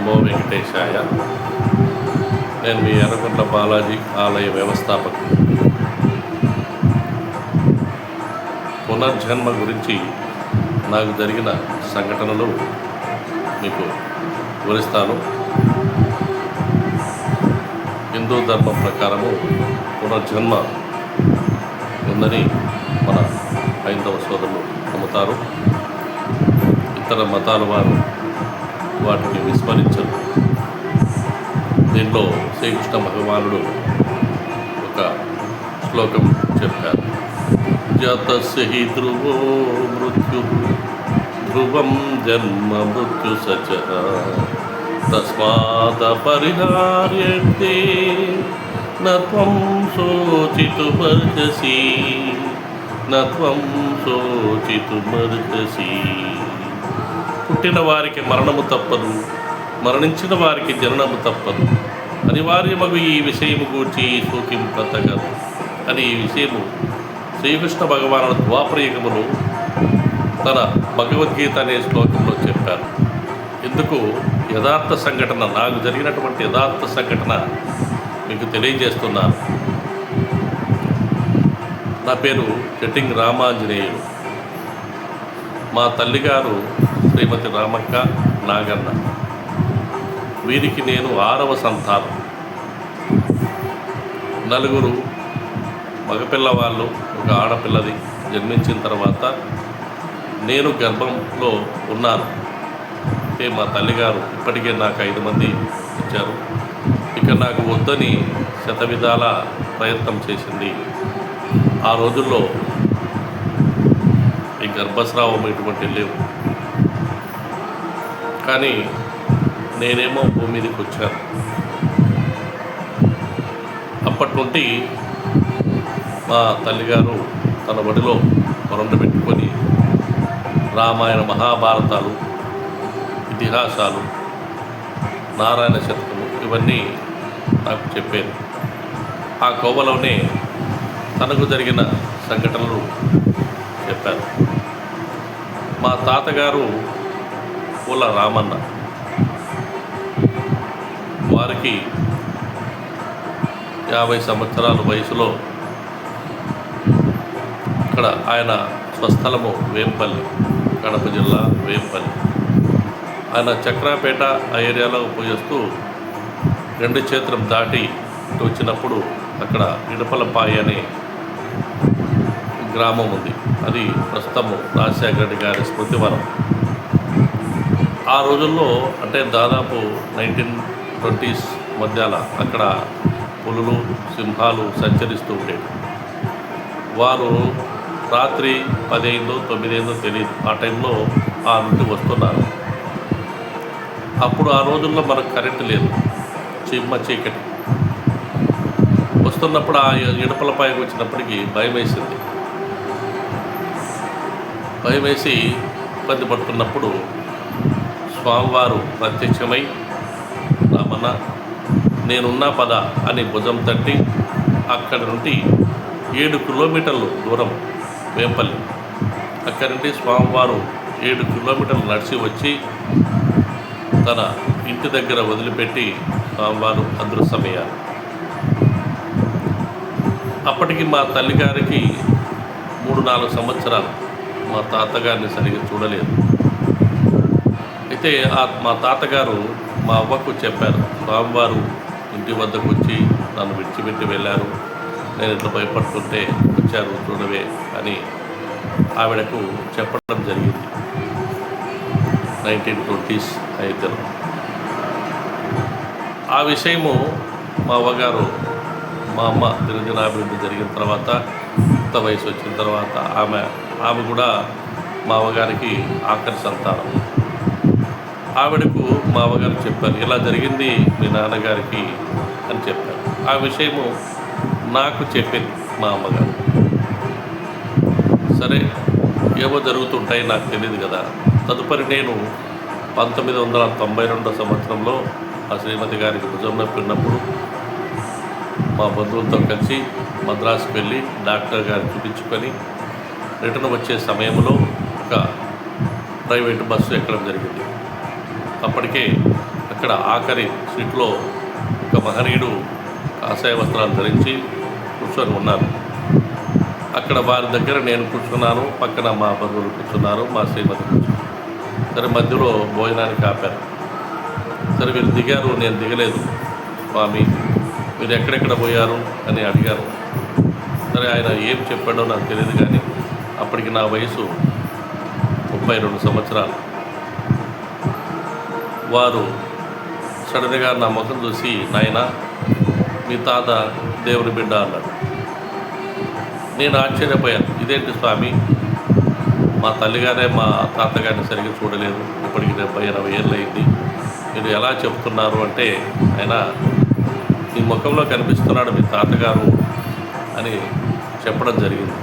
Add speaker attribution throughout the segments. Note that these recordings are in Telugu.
Speaker 1: నమో వెంకటేశాయ. నేను మీ ఎర్రగొండ బాలాజీ ఆలయ వ్యవస్థాపకుడు. పునర్జన్మ గురించి నాకు జరిగిన సంఘటనలు మీకు వివరిస్తాను. హిందూ ధర్మం ప్రకారము పునర్జన్మ ఉందని మన హైందవ సోదరులు నమ్ముతారు. ఇతర మతాల వారు వాటిని విస్మరించరు దీంట్లో శ్రీకృష్ణ భగవానుడు ఒక శ్లోకం చెప్పారు. జాతస్య ధ్రువో మృత్యు ధ్రువం జన్మ మృత్యు సచ తస్మాత్ పరిహార్యతే నత్వం శోచితుమర్హసి నత్వం శోచితుమర్హసి పుట్టిన వారికి మరణము తప్పదు మరణించిన వారికి జననము తప్పదు. అనివార్యమగు ఈ విషయము గూర్చి సూకింపతగదు అని ఈ విషయము శ్రీకృష్ణ భగవాను ద్వాపరయుగమును తన భగవద్గీత అనే శ్లోకంలో చెప్పారు. ఎందుకు? యథార్థ సంఘటన నాకు జరిగినటువంటి యథార్థ సంఘటన మీకు తెలియజేస్తున్నాను. నా పేరు చెట్టింగ్ రామాంజనేయులు. మా తల్లిగారు శ్రీమతి రామక్క నాగన్న. వీరికి నేను ఆరవ సంతానం. నలుగురు మగపిల్లవాళ్ళు ఒక ఆడపిల్లది జన్మించిన తర్వాత నేను గర్భంలో ఉన్నాను. అంటే మా తల్లిగారు ఇప్పటికే నాకు ఐదు మంది ఇచ్చారు ఇక నాకు వద్దని శతవిధాల ప్రయత్నం చేసింది. ఆ రోజుల్లో ఈ గర్భస్రావం ఇటువంటి లేవు. కానీ నేనేమో భూమి మీదకి వచ్చాను. అప్పటి నుండి మా తల్లిగారు తన ఒడిలో వరండ పెట్టుకొని రామాయణ మహాభారతాలు ఇతిహాసాలు నారాయణ శతకము ఇవన్నీ నాకు చెప్పేది. ఆ కోవలోనే తనకు జరిగిన సంఘటనలు చెప్పారు. మా తాతగారు పూల రామన్న వారికి యాభై సంవత్సరాల వయసులో ఇక్కడ ఆయన స్వస్థలము వేంపల్లి కడప జిల్లా వేంపల్లి. ఆయన చక్రాపేట ఆ ఏరియాలో పోయేస్తూ రెండు చేతులం దాటి వచ్చినప్పుడు అక్కడ ఇడపలపాయి అనే గ్రామం ఉంది. అది ప్రస్తుతము రాజశేఖర రెడ్డి గారి స్మృతివనం. ఆ రోజుల్లో అంటే దాదాపు నైన్టీన్ ట్వంటీస్ మధ్యాల అక్కడ పులులు సింహాలు సంచరిస్తూ ఉండేవి. వారు రాత్రి పదైందో తొమ్మిదైందో తెలియదు ఆ టైంలో ఆ నుండి వస్తున్నారు. అప్పుడు ఆ రోజుల్లో మనకు కరెంటు లేదు. చిమ్మ చీకటి. వస్తున్నప్పుడు ఆ ఇడపలపైకి వచ్చినప్పటికీ భయం వేసింది. భయం వేసి ఇబ్బంది పడుతున్నప్పుడు స్వామివారు ప్రత్యక్షమై రమణ నేనున్నా పద అని భుజం తట్టి అక్కడి నుండి ఏడు కిలోమీటర్లు దూరం వేంపల్లి. అక్కడి నుండి స్వామివారు ఏడు కిలోమీటర్లు నడిచి వచ్చి తన ఇంటి దగ్గర వదిలిపెట్టి స్వామివారు అదృశ్యమయ్యారు అప్పటికి మా తల్లిగారికి మూడు నాలుగు సంవత్సరాలు. మా తాతగారిని సరిగ్గా చూడలేదు. అయితే ఆ మా తాతగారు మా అవ్వకు చెప్పారు స్వామివారు ఇంటి వద్దకు వచ్చి నన్ను విడిచిపెట్టి వెళ్ళారు. నేను ఇట్లా భయపడుతుంటే వచ్చారు చూడవే అని ఆవిడకు చెప్పడం జరిగింది. నైన్టీన్ ట్వంటీస్ అయితే ఆ విషయము మా అవ్వగారు మా అమ్మ దినదినాభివృద్ధి జరిగిన తర్వాత యుక్త వయసు వచ్చిన తర్వాత ఆమె ఆమె కూడా మా అవ్వగారికి ఆఖరి సంతానం. ఆవిడకు మా అవ్వగారు చెప్పారు ఇలా జరిగింది మీ నాన్నగారికి అని చెప్పారు. ఆ విషయము నాకు చెప్పింది మా అమ్మగారు. సరే ఏవో జరుగుతుంటాయి నాకు తెలియదు కదా. తదుపరి నేను పంతొమ్మిది వందల తొంభై రెండో సంవత్సరంలో ఆ శ్రీమతి గారికి భుజం నొప్పి ఉన్నప్పుడు మా బంధువులతో కలిసి మద్రాసుకు వెళ్ళి డాక్టర్ గారు చూపించుకొని రిటర్న్ వచ్చే సమయంలో ఒక ప్రైవేట్ బస్సు ఎక్కడం జరిగింది. అప్పటికే అక్కడ ఆఖరి సీట్లో ఒక మహనీయుడు కాషాయ వస్త్రాలు ధరించి కూర్చొని ఉన్నారు. అక్కడ వారి దగ్గర నేను కూర్చున్నాను పక్కన మా బంధువులు కూర్చున్నారు మా శ్రీమతి కూర్చున్నారు. సరే మధ్యలో భోజనానికి ఆపారు. సరే మీరు దిగారు నేను దిగలేదు. స్వామి మీరు ఎక్కడెక్కడ పోయారు అని అడిగారు. సరే ఆయన ఏం చెప్పాడో నాకు తెలియదు కానీ అప్పటికి నా వయసు ముప్పై రెండు సంవత్సరాలు. వారు సడన్గా నా ముఖం చూసి నాయన మీ తాత దేవుని బిడ్డ అన్నాడు నేను ఆశ్చర్యపోయాను. ఇదేంటి స్వామి? మా తల్లిగారే మా తాతగారిని సరిగ్గా చూడలేదు. ఇప్పటికి డెబ్బై ఇరవై ఏళ్ళు అయింది మీరు ఎలా చెప్తున్నారు? అంటే ఆయన మీ ముఖంలో కనిపిస్తున్నాడు మీ తాతగారు అని చెప్పడం జరిగింది.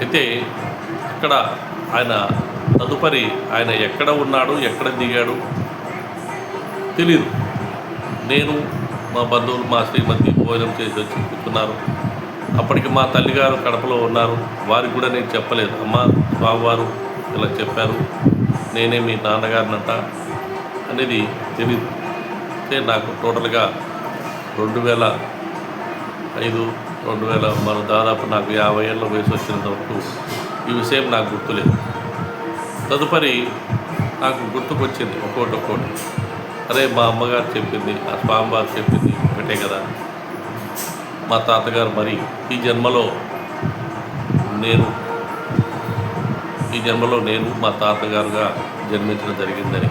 Speaker 1: అయితే అక్కడ ఆయన తదుపరి ఆయన ఎక్కడ ఉన్నాడు ఎక్కడ దిగాడు తెలియదు నేను మా బంధువులు మా శ్రీమతి భోజనం చేసి వచ్చి కూర్చున్నారు. అప్పటికి మా తల్లిగారు కడపలో ఉన్నారు. వారికి కూడా నేను చెప్పలేదు. అమ్మ స్వామివారు ఇలా చెప్పారు. నేనే మీ నాన్నగారినంట అనేది తెలియదు అంటే నాకు టోటల్గా రెండు వేల ఐదు రెండు వేల మన దాదాపు నాకు యాభై ఏళ్ళ వయసు వచ్చినంత వరకు ఈ విషయం నాకు గుర్తులేదు. తదుపరి నాకు గుర్తుకొచ్చింది ఒక్కోటి ఒక్కోటి. అరే మా అమ్మగారు చెప్పింది ఆ స్వామివారు చెప్పింది ఒకటే కదా. మా తాతగారు మరి ఈ జన్మలో నేను ఈ జన్మలో నేను మా తాతగారుగా జన్మించడం జరిగిందని.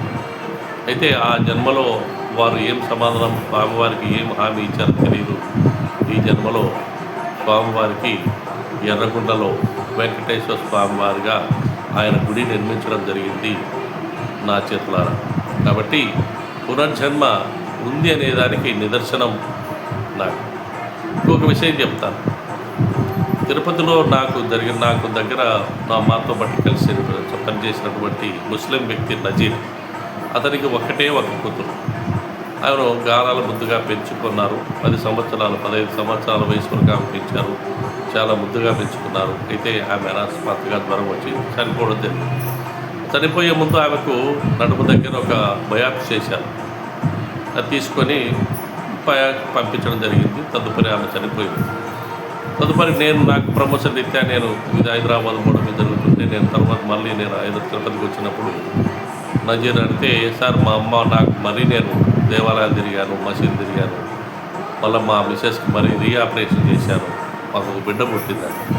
Speaker 1: అయితే ఆ జన్మలో వారు ఏం సమాధానం స్వామివారికి ఏం హామీ ఇచ్చారో తెలియదు ఈ జన్మలో స్వామివారికి ఎర్రగుంటలో వెంకటేశ్వర స్వామివారిగా ఆయన గుడి నిర్మించడం జరిగింది నా చేతులారా. కాబట్టి పునర్జన్మ ఉంది అనే దానికి నిదర్శనం నాకు. ఇంకొక విషయం చెప్తాను. తిరుపతిలో నాకు జరిగిన నాకు దగ్గర నా మాతో బట్టి కలిసి పనిచేసినటువంటి ముస్లిం వ్యక్తి నజీర్ అతనికి ఒకటే ఒక కూతురు. ఆయన గారాలు ముద్దుగా పెంచుకున్నారు. పది సంవత్సరాలు పదహైదు సంవత్సరాల వయసు వరకు ఆమె పెంచారు. చాలా ముద్దుగా పెంచుకున్నారు. అయితే ఆమె అనాస్పాత్గా జ్వరం వచ్చి చనిపోవడం జరిగింది. చనిపోయే ముందు ఆమెకు నడుము దగ్గర ఒక బయాప్సీ చేశారు. అది తీసుకొని పంపించడం జరిగింది. తదుపరి ఆమె చనిపోయింది. తదుపరి నేను నాకు ప్రమోషన్ రీత్యా నేను ఇది హైదరాబాద్ మూడు మీద జరుగుతుంటే నేను తర్వాత మళ్ళీ నేను హైదరాబాద్ తిరుపతికి వచ్చినప్పుడు నజీర్ అడిగితే సార్ మా అమ్మ నాకు మరీ నేను దేవాలయాలు తిరిగాను మసీదు తిరిగాను. మళ్ళీ మా మిసెస్కి మరీ రీఆపరేషన్ చేశాను. మాకు ఒక బిడ్డ పుట్టిందని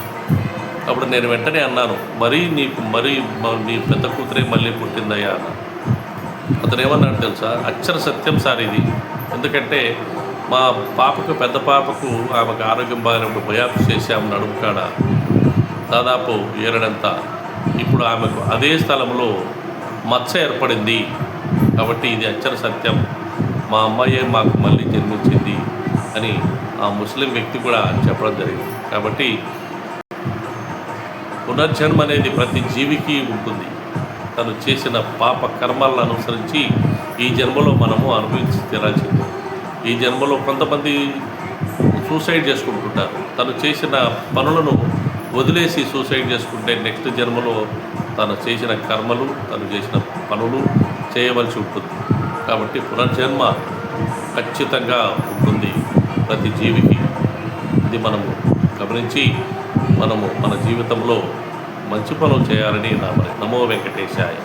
Speaker 1: అప్పుడు నేను వెంటనే అన్నాను మరీ నీకు మరీ నీ పెద్ద కూతురే మళ్ళీ పుట్టిందయ్యా అన్న. అతను ఏమన్నాడు తెలుసా? అక్షర సత్యం సార్ ఇది. ఎందుకంటే మా పాపకు పెద్ద పాపకు ఆమెకు ఆరోగ్యం బాగానప్పుడు బయాప్సీ చేశాము నడుము కాడ దాదాపు ఏరడంత. ఇప్పుడు ఆమెకు అదే స్థలంలో మచ్చ ఏర్పడింది. కాబట్టి ఇది అక్షర సత్యం. మా అమ్మాయే మాకు మళ్ళీ జన్మించింది అని ఆ ముస్లిం వ్యక్తి కూడా చెప్పడం జరిగింది. కాబట్టి పునర్జన్మ అనేది ప్రతి జీవికి ఉంటుంది. తను చేసిన పాప కర్మాలను అనుసరించి ఈ జన్మలో మనము అనుభవించి తీరాల్సింది ఈ జన్మలో కొంతమంది సూసైడ్ చేసుకుంటుంటారు. తను చేసిన పనులను వదిలేసి సూసైడ్ చేసుకుంటే నెక్స్ట్ జన్మలో తను చేసిన కర్మలు తను చేసిన పనులు చేయవలసి ఉంటుంది. కాబట్టి పునర్జన్మ ఖచ్చితంగా ఉంటుంది ప్రతి జీవికి. ఇది మనము గమనించి మనము మన జీవితంలో మంచి పనులు చేయాలని నా మరి నమో వెంకటేశాయ.